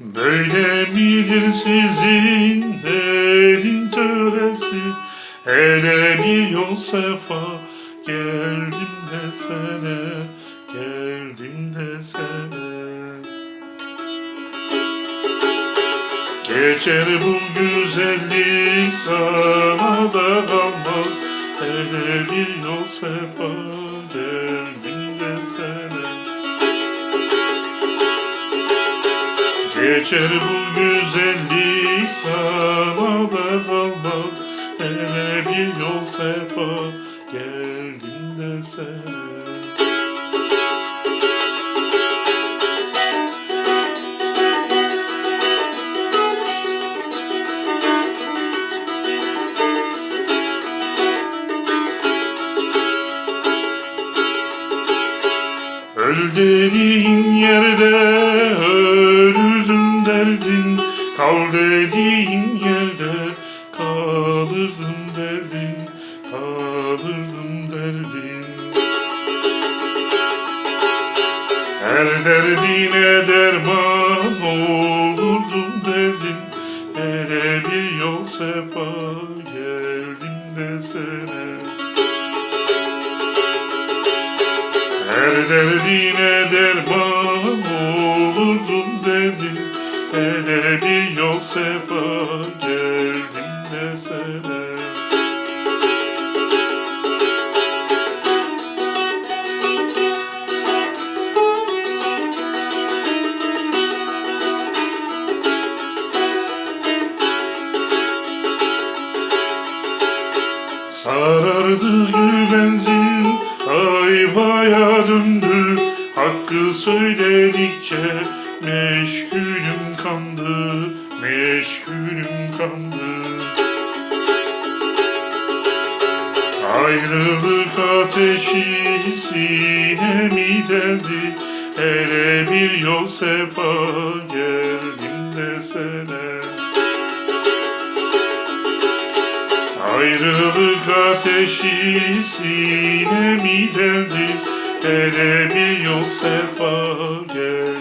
Böyle midir sizin elin töresi Hele bir yol sefa geldim desene Geldim desene Geçer bu güzellik sana da kalmaz. Hele bir yol sefa geldim desene Geçer bu güzellik sana da kalmaz Hele bir yol sefa geldim desene Öl dediğin yerde Kal dediğin yerde kalırdım derdin Kalırdım derdin Her derdine derman olurdum derdin Hele bir yol sefa geldim desene. Her derdine derman olurdum dedin Hele bir yol sefa geldim desene Sarardı güvenzin ayvaya döndü. Hakkı söyledikçe meşgulüm kandı Meşgulüm kandı. Ayrılık ateşi sinemi deldi Hele bir yol sefa geldim desene. Ayrılık ateşi sinemi deldi Hele bir yol sefa geldim